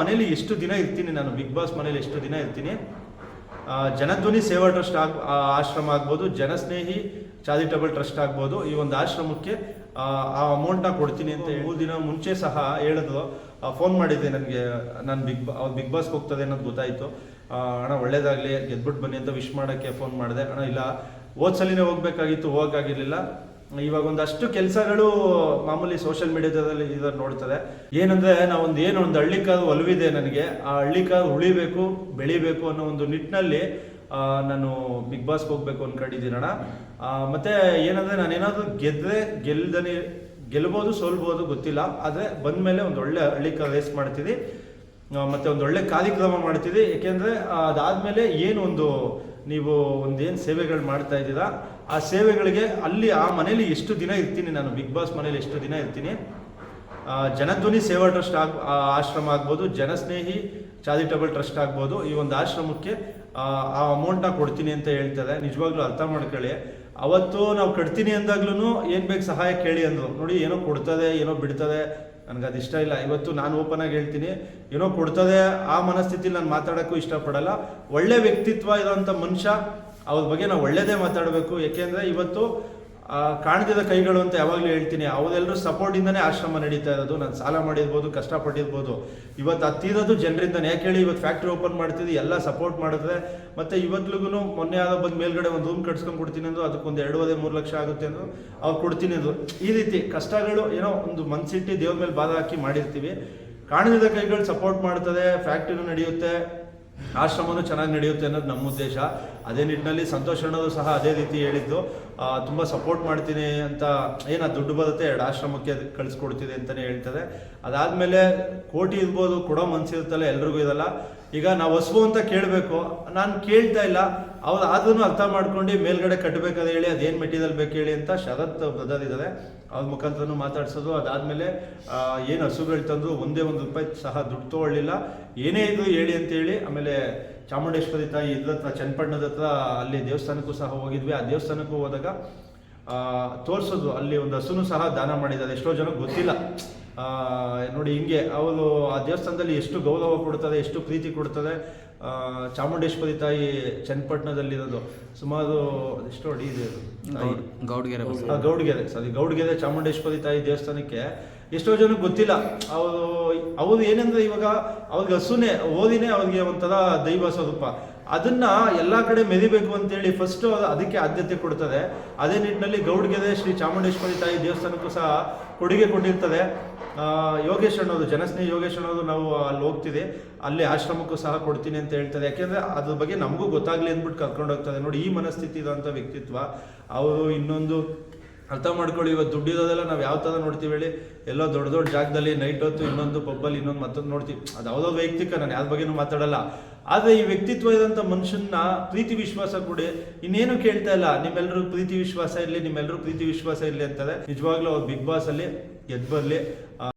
ಮನೇಲಿ ಎಷ್ಟು ದಿನ ಇರ್ತೀನಿ ನಾನು? ಬಿಗ್ ಬಾಸ್ ಮನೇಲಿ ಎಷ್ಟು ದಿನ ಇರ್ತೀನಿ? ಜನಧ್ವನಿ ಸೇವಾ ಟ್ರಸ್ಟ್ ಆಗ್ ಆಶ್ರಮ ಆಗ್ಬೋದು ಜನಸ್ನೇಹಿ ಚಾರಿಟಬಲ್ ಟ್ರಸ್ಟ್ ಆಗ್ಬೋದು. ಈ ಒಂದು ಆಶ್ರಮಕ್ಕೆ ಆ, ಅಮೌಂಟ್ನ ಕೊಡ್ತೀನಿ ಅಂತ ಮೂರು ದಿನ ಮುಂಚೆ ಸಹ ಹೇಳಿದ್ರು ಫೋನ್ ಮಾಡಿದ್ದೆ ನನಗೆ ನಾನು ಬಿಗ್ ಬಾ ಬಿಗ್ ಬಾಸ್ಗೆ ಹೋಗ್ತದೆ ಅನ್ನೋದು ಗೊತ್ತಾಯಿತು. ಅಣ್ಣ ಒಳ್ಳೇದಾಗಲಿ ಗೆದ್ಬಿಟ್ಟು ಬನ್ನಿ ಅಂತ ವಿಶ್ ಮಾಡೋಕ್ಕೆ ಫೋನ್ ಮಾಡಿದೆ. ಅಣ್ಣ ಇಲ್ಲ ಹೋದ ಸಲಿನೇ ಹೋಗ್ಬೇಕಾಗಿತ್ತು ಹೋಗೋಕ್ಕಾಗಿರ್ಲಿಲ್ಲ ಇವಾಗ ಒಂದಷ್ಟು ಕೆಲಸಗಳು ಮಾಮೂಲಿ ಸೋಷಿಯಲ್ ಮೀಡಿಯಾದಲ್ಲಿ ಇದನ್ನು ನೋಡ್ತದೆ. ಏನಂದ್ರೆ ನಾವೊಂದು ಏನು ಒಂದು ಹಳ್ಳಿಕಾರು ಒಲವಿದೆ ನನಗೆ, ಆ ಹಳ್ಳಿ ಕಾದು ಉಳಿಬೇಕು, ಬೆಳಿಬೇಕು ಅನ್ನೋ ಒಂದು ನಿಟ್ಟಿನಲ್ಲಿ ನಾನು ಬಿಗ್ ಬಾಸ್ಗೆ ಹೋಗ್ಬೇಕು ಅನ್ಕೊಂಡಿದ್ದೀನಣ್ಣ ಮತ್ತೆ ಏನಂದ್ರೆ ನಾನು ಏನಾದ್ರು ಗೆದ್ರೆ ಗೆಲ್ದನೆ, ಗೆಲ್ಬೋದು, ಸೋಲ್ಬೋದು ಗೊತ್ತಿಲ್ಲ. ಆದರೆ ಬಂದ್ಮೇಲೆ ಒಂದು ಒಳ್ಳೆ ಹಳ್ಳಿಕಾರು ರೇಸ್ ಮಾಡ್ತೀವಿ. ಮತ್ತೆ ಒಂದು ಒಳ್ಳೆ ಕಾರ್ಯಕ್ರಮ ಮಾಡ್ತೀವಿ. ಯಾಕೆಂದ್ರೆ ಅದಾದ ಅದಾದ್ಮೇಲೆ ಏನು ಒಂದು, ನೀವು ಒಂದೇನು ಸೇವೆಗಳು ಮಾಡ್ತಾ ಇದ್ದೀರಾ ಆ ಸೇವೆಗಳಿಗೆ ಅಲ್ಲಿ ಆ ಮನೇಲಿ ಎಷ್ಟು ದಿನ ಇರ್ತೀನಿ ನಾನು? ಬಿಗ್ ಬಾಸ್ ಮನೇಲಿ ಎಷ್ಟು ದಿನ ಇರ್ತೀನಿ? ಜನಧ್ವನಿ ಸೇವಾ ಟ್ರಸ್ಟ್ ಆಗ್ ಆಶ್ರಮ ಆಗ್ಬೋದು, ಜನಸ್ನೇಹಿ ಚಾರಿಟಬಲ್ ಟ್ರಸ್ಟ್ ಆಗ್ಬೋದು, ಈ ಒಂದು ಆಶ್ರಮಕ್ಕೆ ಆ, ಅಮೌಂಟ್ನ ಕೊಡ್ತೀನಿ ಅಂತ ಹೇಳ್ತಾರೆ ನಿಜವಾಗ್ಲೂ ಅರ್ಥ ಮಾಡ್ಕೊಳ್ಳಿ. ಅವತ್ತು ನಾವು ಕಟ್ತೀನಿ ಅಂದಾಗ್ಲೂ ಏನು ಬೇಕು ಸಹಾಯ ಕೇಳಿ ಅಂದ್ರು. ನೋಡಿ ಏನೋ ಕೊಡ್ತದೆ ಏನೋ ಬಿಡ್ತದೆ. ನನಗೆ ಅದು ಇಷ್ಟ ಇಲ್ಲ. ಇವತ್ತು ನಾನು ಓಪನ್ ಆಗಿ ಹೇಳ್ತೀನಿ. ಏನೋ ಕೊಡ್ತದೆ ಆ ಮನಸ್ಥಿತಿಲಿ ನಾನು ಮಾತಾಡೋಕ್ಕೂ ಇಷ್ಟಪಡಲ್ಲ. ಒಳ್ಳೆ ವ್ಯಕ್ತಿತ್ವ ಇರೋಂಥ ಮನುಷ್ಯ ಅವ್ರ ಬಗ್ಗೆ ನಾವು ಒಳ್ಳೆಯದೇ ಮಾತಾಡಬೇಕು. ಯಾಕೆಂದ್ರೆ ಇವತ್ತು ಆ, ಕಾಣದಿದ್ದ ಕೈಗಳು ಅಂತ ಯಾವಾಗಲೂ ಹೇಳ್ತೀನಿ ಅವರೆಲ್ಲರೂ ಸಪೋರ್ಟಿಂದನೇ ಆಶ್ರಮ ನಡೀತಾ ಇರೋದು. ನಾನು ಸಾಲ ಮಾಡಿರ್ಬೋದು ಕಷ್ಟಪಟ್ಟಿರ್ಬೋದು. ಇವತ್ತು ಹತ್ತಿರೋದು ಜನರಿಂದನೇ. ಯಾಕೆ ಹೇಳಿ ಇವತ್ತು ಫ್ಯಾಕ್ಟ್ರಿ ಓಪನ್ ಮಾಡ್ತಿದ್ವಿ ಎಲ್ಲ ಸಪೋರ್ಟ್ ಮಾಡಿದ್ರೆ. ಮತ್ತೆ ಇವತ್ಲಿಗೂ ಮೊನ್ನೆ ಆದ ಬಂದು ಮೇಲ್ಗಡೆ ಒಂದು ರೂಮ್ ಕಟ್ಸ್ಕೊಂಡು ಕೊಡ್ತೀನಿ ಅಂದ್ರೆ ಅದಕ್ಕೊಂದು ಎರಡೂವರೆ ಮೂರು ಲಕ್ಷ ಆಗುತ್ತೆ ಅಂದ್ರೆ. ಅವ್ರು ಕೊಡ್ತೀನಿ ಅದು ಈ ರೀತಿ ಕಷ್ಟಗಳು ಏನೋ ಒಂದು ಮನ್ಸಿಟ್ಟಿ ದೇವ್ರ ಮೇಲೆ ಬಾಧ ಹಾಕಿ ಮಾಡಿರ್ತೀವಿ. ಕಾಣದಿದ್ದ ಕೈಗಳು ಸಪೋರ್ಟ್ ಮಾಡ್ತದೆ ಫ್ಯಾಕ್ಟ್ರಿನೂ ನಡೆಯುತ್ತೆ. ಆಶ್ರಮನೂ ಚೆನ್ನಾಗಿ ನಡೆಯುತ್ತೆ ಅನ್ನೋದು ನಮ್ಮ ಉದ್ದೇಶ. ಅದೇ ನಿಟ್ಟಿನಲ್ಲಿ ಸಂತೋಷ ಅಣ್ಣದು ಸಹ ಅದೇ ರೀತಿ ಹೇಳಿದ್ದು. ತುಂಬ ಸಪೋರ್ಟ್ ಮಾಡ್ತೀನಿ ಅಂತ ಏನು ದುಡ್ಡು ಬರುತ್ತೆ ಎರಡು ಆಶ್ರಮಕ್ಕೆ ಕಳಿಸ್ಕೊಡ್ತಿದೆ ಅಂತಲೇ ಹೇಳ್ತದೆ. ಅದಾದಮೇಲೆ ಕೋಟಿ ಇರ್ಬೋದು, ಕೊಡೋ ಮನಸ್ಸಿರುತ್ತಲ್ಲ ಎಲ್ರಿಗೂ ಇದಲ್ಲ. ಈಗ ನಾವು ಹೊಸಬು ಅಂತ ಕೇಳಬೇಕು. ನಾನು ಕೇಳ್ತಾ ಇಲ್ಲ. ಅವ್ರು ಅದನ್ನು ಅರ್ಥ ಮಾಡ್ಕೊಂಡು ಮೇಲ್ಗಡೆ ಕಟ್ಟಬೇಕಾದ ಹೇಳಿ ಅದೇನು ಮೆಟೀರಿಯಲ್ ಬೇಕು ಹೇಳಿ ಅಂತ ಶರತ್ ಬ್ರದರ್ ಇದ್ದಾರೆ ಅವ್ರ ಮುಖಾಂತರ ಮಾತಾಡ್ಸೋದು. ಅದಾದಮೇಲೆ ಏನು ಹಸುಗಳು ತಂದರು ಒಂದೇ ಒಂದು ರೂಪಾಯಿ ಸಹ ದುಡ್ಡು ತೊಗೊಳ್ಳಿಲ್ಲ. ಏನೇ ಇದು ಹೇಳಿ ಅಂತೇಳಿ ಆಮೇಲೆ ಚಾಮುಂಡೇಶ್ವರಿ ತಾಯಿ ಇದ್ರ ಹತ್ರ, ಚನ್ನಪಟ್ಟಣದ ಹತ್ರ ಅಲ್ಲಿ ದೇವಸ್ಥಾನಕ್ಕೂ ಸಹ ಹೋಗಿದ್ವಿ. ಆ ದೇವಸ್ಥಾನಕ್ಕೂ ಹೋದಾಗ ತೋರ್ಸೋದು. ಅಲ್ಲಿ ಒಂದು ಹಸುನು ಸಹ ದಾನ ಮಾಡಿದ್ದಾರೆ. ಎಷ್ಟೋ ಜನಕ್ಕೆ ಗೊತ್ತಿಲ್ಲ. ಆ, ನೋಡಿ ಹಿಂಗೆ ಅವರು ಆ ದೇವಸ್ಥಾನದಲ್ಲಿ ಎಷ್ಟು ಗೌರವ ಕೊಡ್ತದೆ ಎಷ್ಟು ಪ್ರೀತಿ ಕೊಡ್ತದೆ ಚಾಮುಂಡೇಶ್ವರಿ ತಾಯಿ ಚನ್ನಪಟ್ಟಣದಲ್ಲಿರೋದು. ಸುಮಾರು ಎಷ್ಟೋ ಅಡಿ ಇದೆ ಗೌಡ್ಗೆರೆ ಗೌಡ್ಗೆರೆ ಸಾರಿ ಗೌಡ್ಗೆರೆ ಚಾಮುಂಡೇಶ್ವರಿ ತಾಯಿ ದೇವಸ್ಥಾನಕ್ಕೆ ಎಷ್ಟೋ ಜನಕ್ಕೆ ಗೊತ್ತಿಲ್ಲ. ಅವರು ಅವರು ಏನಂದ್ರೆ ಇವಾಗ ಅವ್ರಿಗೆ ಹಸುನೇ ಓದಿನೇ ಅವ್ರಿಗೆ ಒಂಥರ ದೈವ ಸ್ವರೂಪ. ಅದನ್ನ ಎಲ್ಲ ಕಡೆ ಮೆರಿಬೇಕು ಅಂತೇಳಿ ಫಸ್ಟ್ ಅದಕ್ಕೆ ಆದ್ಯತೆ ಕೊಡ್ತದೆ. ಅದೇ ನಿಟ್ಟಿನಲ್ಲಿ ಗೌಡ್ಗೆರೆ ಶ್ರೀ ಚಾಮುಂಡೇಶ್ವರಿ ತಾಯಿ ದೇವಸ್ಥಾನಕ್ಕೂ ಸಹ ಕೊಡುಗೆ ಕೊಟ್ಟಿರ್ತದೆ. ಯೋಗೇಶ್ ಅನ್ನೋದು ಜನಸ್ನೇಹಿ ಯೋಗೇಶ್ ಅನ್ನೋದು ನಾವು ಅಲ್ಲಿ ಹೋಗ್ತಿದೆ ಅಲ್ಲಿ ಆಶ್ರಮಕ್ಕೂ ಸಹ ಕೊಡ್ತೀನಿ ಅಂತ ಹೇಳ್ತಾರೆ. ಯಾಕೆಂದ್ರೆ ಅದ್ರ ಬಗ್ಗೆ ನಮಗೂ ಗೊತ್ತಾಗ್ಲಿ ಅಂದ್ಬಿಟ್ಟು ಕರ್ಕೊಂಡು ಹೋಗ್ತದೆ ನೋಡಿ, ಈ ಮನಸ್ಥಿತಿ ಇರೋಂಥ ವ್ಯಕ್ತಿತ್ವ, ಅವರು ಇನ್ನೊಂದು ಅರ್ಥ ಮಾಡ್ಕೊಳ್ಳಿ ಇವತ್ತು ದುಡ್ಡಿರೋದೆಲ್ಲ ನಾವು ಯಾವ ಥರ ನೋಡ್ತೀವಿ ಹೇಳಿ? ಎಲ್ಲೋ ದೊಡ್ಡ ದೊಡ್ಡ ಜಾಗದಲ್ಲಿ ನೈಟ್ ಹೊತ್ತು ಇನ್ನೊಂದು ಪಬ್ಬಲ್ಲಿ ಇನ್ನೊಂದು ಮತ್ತೊಂದು ನೋಡ್ತೀವಿ. ಅದು ಯಾವುದೋ ವೈಯಕ್ತಿಕ, ನಾನು ಯಾರ ಬಗ್ಗೆನೂ ಮಾತಾಡಲ್ಲ. ಆದರೆ ಈ ವ್ಯಕ್ತಿತ್ವ ಇರೋಂಥ ಮನುಷ್ಯನ ಪ್ರೀತಿ ವಿಶ್ವಾಸ ಕೊಡಿ. ಇನ್ನೇನು ಕೇಳ್ತಾ ಇಲ್ಲ ನಿಮ್ಮೆಲ್ಲರೂ ಪ್ರೀತಿ ವಿಶ್ವಾಸ ಇರಲಿ ನಿಮ್ಮೆಲ್ಲರೂ ಪ್ರೀತಿ ವಿಶ್ವಾಸ ಇರಲಿ ಅಂತಾರೆ ನಿಜವಾಗ್ಲೂ ಅವ್ರು ಬಿಗ್ ಬಾಸ್ ಅಲ್ಲಿ ಗೆದ್ದು ಬರಲಿ.